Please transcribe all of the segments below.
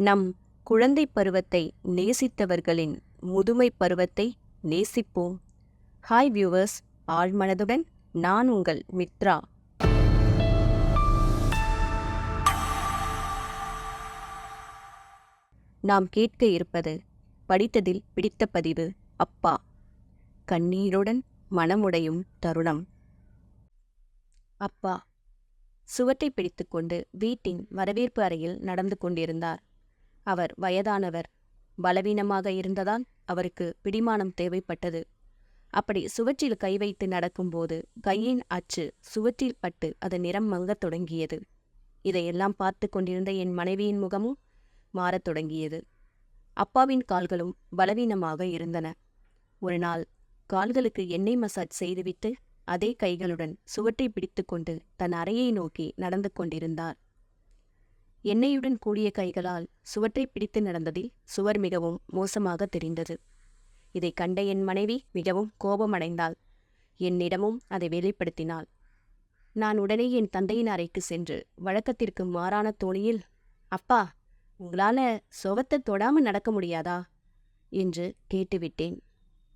நம் குழந்தை பருவத்தை நேசித்தவர்களின் முதுமை பருவத்தை நேசிப்போம். ஹாய் வியூவர்ஸ் ஆழ்மனதுடன் நான் உங்கள் மித்ரா. நாம் கேட்க இருப்பது படித்ததில் பிடித்த பதிவு அப்பா. கண்ணீருடன் மனமுடையும் தருணம். அப்பா. சுவட்டை பிடித்துக்கொண்டு வீட்டின் வரவேற்பு அறையில் நடந்து கொண்டிருந்தார். அவர் வயதானவர். பலவீனமாக இருந்ததால் அவருக்கு பிடிமானம் தேவைப்பட்டது. அப்படி சுவற்றில் கை வைத்து நடக்கும்போது கையின் அச்சு சுவற்றில் பட்டு அது நிறம் மங்கத் தொடங்கியது. இதையெல்லாம் பார்த்து கொண்டிருந்த என் மனைவியின் முகமும் மாறத் தொடங்கியது. அப்பாவின் கால்களும் பலவீனமாக இருந்தன. ஒரு நாள் கால்களுக்கு எண்ணெய் மசாஜ் செய்துவிட்டு அதே கைகளுடன் சுவற்றை பிடித்துக்கொண்டு தன் அறையை நோக்கி நடந்து கொண்டிருந்தார். எண்ணெயுடன் கூடிய கைகளால் சுவற்றை பிடித்து நடந்ததில் சுவர் மிகவும் மோசமாக தெரிந்தது. இதை கண்ட என் மனைவி மிகவும் கோபமடைந்தாள். என்னிடமும் அதை வெளிப்படுத்தினாள். நான் உடனே என் தந்தையின் அறைக்கு சென்று வழக்கத்திற்கு மாறான தோணியில் அப்பா உங்களால சுவத்தை தொடாம நடக்க முடியாதா? என்று கேட்டுவிட்டேன்.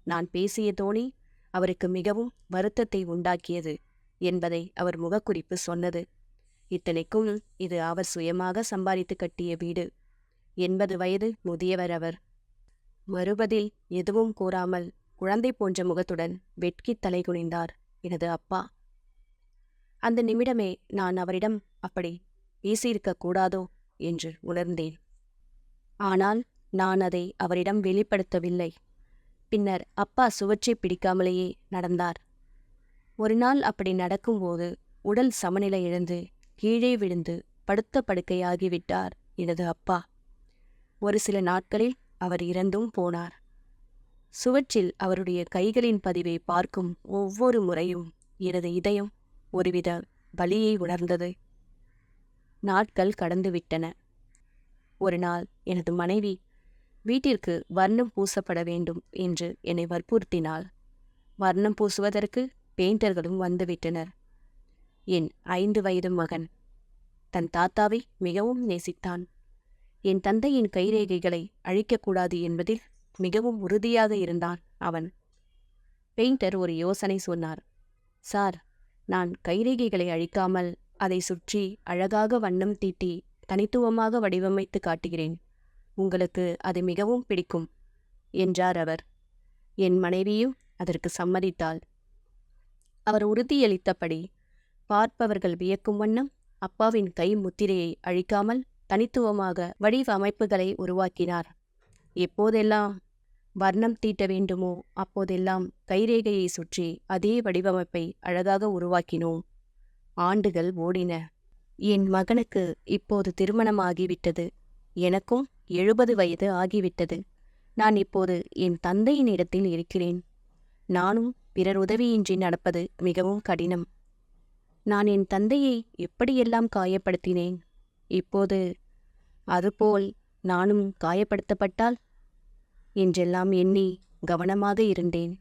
நான் பேசிய தோணி அவருக்கு மிகவும் வருத்தத்தை உண்டாக்கியது என்பதை அவர் முகக்குறிப்பு சொன்னது. இத்தனைக்கும் இது அவர் சுயமாக சம்பாதித்து கட்டிய வீடு. எண்பது வயது முதியவர் அவர். மறுபதில் எதுவும் கூறாமல் குழந்தை போன்ற முகத்துடன் வெட்கி தலை குனிந்தார் எனது அப்பா. அந்த நிமிடமே நான் அவரிடம் அப்படி பேசியிருக்க கூடாதோ என்று உணர்ந்தேன். ஆனால் நான் அதை அவரிடம் வெளிப்படுத்தவில்லை. பின்னர் அப்பா சுவற்றை பிடிக்காமலேயே நடந்தார். ஒரு நாள் அப்படி நடக்கும்போது உடல் சமநிலை இழந்து கீழே விழுந்து படுத்த படுக்கையாகிவிட்டார் எனது அப்பா. ஒரு சில நாட்களில் அவர் இறந்தும் போனார். சுவற்றில் அவருடைய கைகளின் பதிவை பார்க்கும் ஒவ்வொரு முறையும் எனது இதயம் ஒருவித வலியை உணர்ந்தது. நாட்கள் கடந்துவிட்டன. ஒரு நாள் எனது மனைவி வீட்டிற்கு வர்ணம் பூசப்பட வேண்டும் என்று என்னை வற்புறுத்தினாள். வர்ணம் பூசுவதற்கு பெயிண்டர்களும் வந்துவிட்டனர். என் ஐந்து வயது மகன். தன் தாத்தாவை மிகவும் நேசித்தான். என் தந்தையின் கைரேகைகளை அழிக்கக்கூடாது என்பதில் மிகவும் உறுதியாக இருந்தான் அவன். பெயிண்டர் ஒரு யோசனை சொன்னார். சார் நான் கைரேகைகளை அழிக்காமல் அதை சுற்றி அழகாக வண்ணம் தீட்டி தனித்துவமாக வடிவமைத்து காட்டுகிறேன். உங்களுக்கு அது மிகவும் பிடிக்கும் என்றார் அவர். என் மனைவியும் அதற்கு சம்மதித்தாள். அவர் உறுதியளித்தபடி பார்ப்பவர்கள் வியக்கும் வண்ணம் அப்பாவின் கை முத்திரையை அழிக்காமல் தனித்துவமாக வடிவமைப்புகளை உருவாக்கினார். எப்போதெல்லாம் வர்ணம் தீட்ட வேண்டுமோ அப்போதெல்லாம் கைரேகையை சுற்றி அதே வடிவமைப்பை அழகாக உருவாக்கினோம். ஆண்டுகள் ஓடின. என் மகனுக்கு இப்போது திருமணமாகிவிட்டது. எனக்கும் எழுபது வயது ஆகிவிட்டது. நான் இப்போது என் தந்தையின் இடத்தில் இருக்கிறேன். நானும் பிறர் உதவியின்றி நடப்பது மிகவும் கடினம். நான் என் தந்தையை எப்படியெல்லாம் காயப்படுத்தினேன்? இப்போது அதுபோல் நானும் காயப்படுத்தப்பட்டால்? என்றெல்லாம் எண்ணி கவனமாக இருந்தேன்.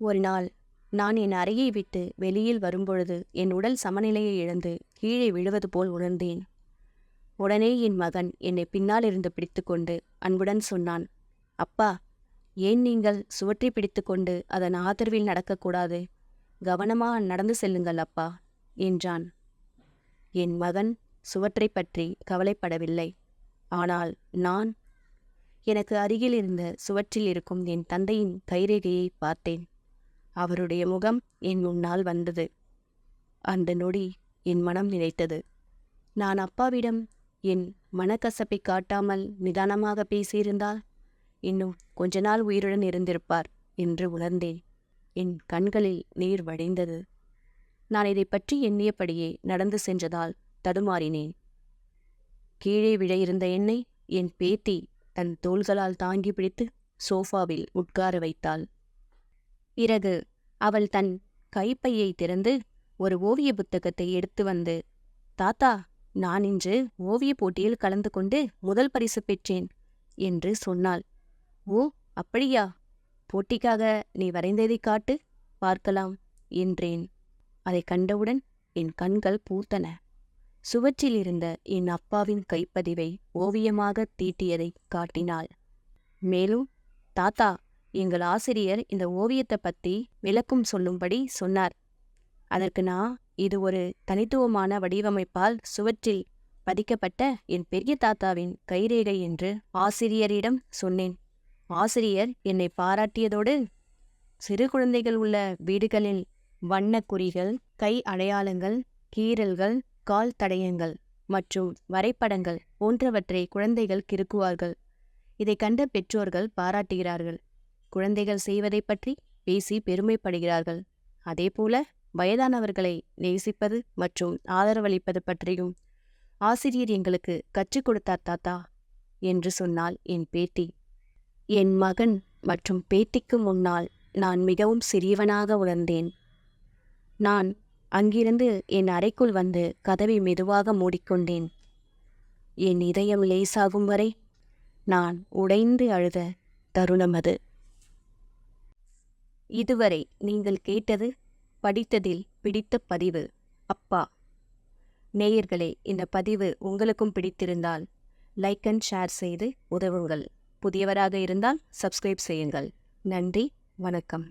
ஒரு நாள் நான் என் அறையை விட்டு வெளியில் வரும்பொழுது என் உடல் சமநிலையை இழந்து கீழே விழுவது போல் உணர்ந்தேன். உடனே என் மகன் என்னை பின்னால் இருந்து பிடித்துக்கொண்டு அன்புடன் சொன்னான் அப்பா ஏன் நீங்கள் சுவற்றி பிடித்துக்கொண்டு அதன் ஆதரவில் நடக்கக்கூடாது? கவனமா நடந்து செல்லுங்கள் அப்பா என்றான். என் மகன் சுவற்றை பற்றி கவலைப்படவில்லை. ஆனால் நான் எனக்கு அருகில் இருந்த சுவற்றில் இருக்கும் என் தந்தையின் கைரேகையை பார்த்தேன். அவருடைய முகம் என் முன்னால் வந்தது. அந்த நொடி என் மனம் நினைத்தது. நான் அப்பாவிடம் என் மனக்கசப்பை காட்டாமல் நிதானமாக பேசியிருந்தால் இன்னும் கொஞ்ச நாள் உயிருடன் இருந்திருப்பார் என்று உணர்ந்தேன். என் கண்களில் நீர் வழிந்தது நான் இதை பற்றி எண்ணியபடியே நடந்து சென்றதால் தடுமாறினேன். கீழே விழ இருந்த என்னை என் பேத்தி தன் தோள்களால் தாங்கி பிடித்து சோஃபாவில் உட்கார வைத்தாள். பிறகு அவள் தன் கைப்பையை திறந்து ஒரு ஓவிய புத்தகத்தை எடுத்து வந்து தாத்தா நான் இன்று ஓவியப் போட்டியில் கலந்து கொண்டு முதல் பரிசு பெற்றேன் என்று சொன்னாள். ஓ அப்படியா? போட்டிக்காக நீ வரைந்ததை காட்டு பார்க்கலாம் என்றேன். அதை கண்டவுடன் என் கண்கள் பூத்தன. சுவற்றில் இருந்த என் அப்பாவின் கைப்பதிவை ஓவியமாக தீட்டியதை காட்டினாள். மேலும் தாத்தா எங்கள் ஆசிரியர் இந்த ஓவியத்தை பற்றி விளக்கம் சொல்லும்படி சொன்னார். அதற்கு நான் இது ஒரு தனித்துவமான வடிவமைப்பால் சுவற்றில் பதிக்கப்பட்ட என் பெரிய தாத்தாவின் கைரேகை என்று ஆசிரியரிடம் சொன்னேன். ஆசிரியர் என்னை பாராட்டியதோடு சிறு குழந்தைகள் உள்ள வீடுகளில் வண்ணக் குறிகள் கை அடையாளங்கள் கீறல்கள் கால் தடயங்கள் மற்றும் வரைபடங்கள் போன்றவற்றை குழந்தைகள் கிறுக்குவார்கள். இதை கண்ட பெற்றோர்கள் பாராட்டுகிறார்கள். குழந்தைகள் செய்வதைப் பற்றி பேசி பெருமைப்படுகிறார்கள். அதேபோல வயதானவர்களை நேசிப்பது மற்றும் ஆதரவளிப்பது பற்றியும் ஆசிரியர் எங்களுக்கு கற்றுக் கொடுத்தார் தாத்தா என்று சொன்னாள் என் பேட்டி என் மகன் மற்றும் பேத்திக்கு முன்னால் நான் மிகவும் சிறியவனாக உணர்ந்தேன். நான் அங்கிருந்து என் அறைக்குள் வந்து கதவை மெதுவாக மூடிக்கொண்டேன். என் இதயம் லேசாகும் வரை நான் உடைந்து அழுத தருணம் அது. இதுவரை நீங்கள் கேட்டது படித்ததில் பிடித்த பதிவு அப்பா. நேயர்களே இந்த பதிவு உங்களுக்கும் பிடித்திருந்தால் லைக் அண்ட் ஷேர் செய்து உதவுங்கள். புதியவராக இருந்தால் சப்ஸ்கிரைப் செய்யுங்கள். நன்றி வணக்கம்.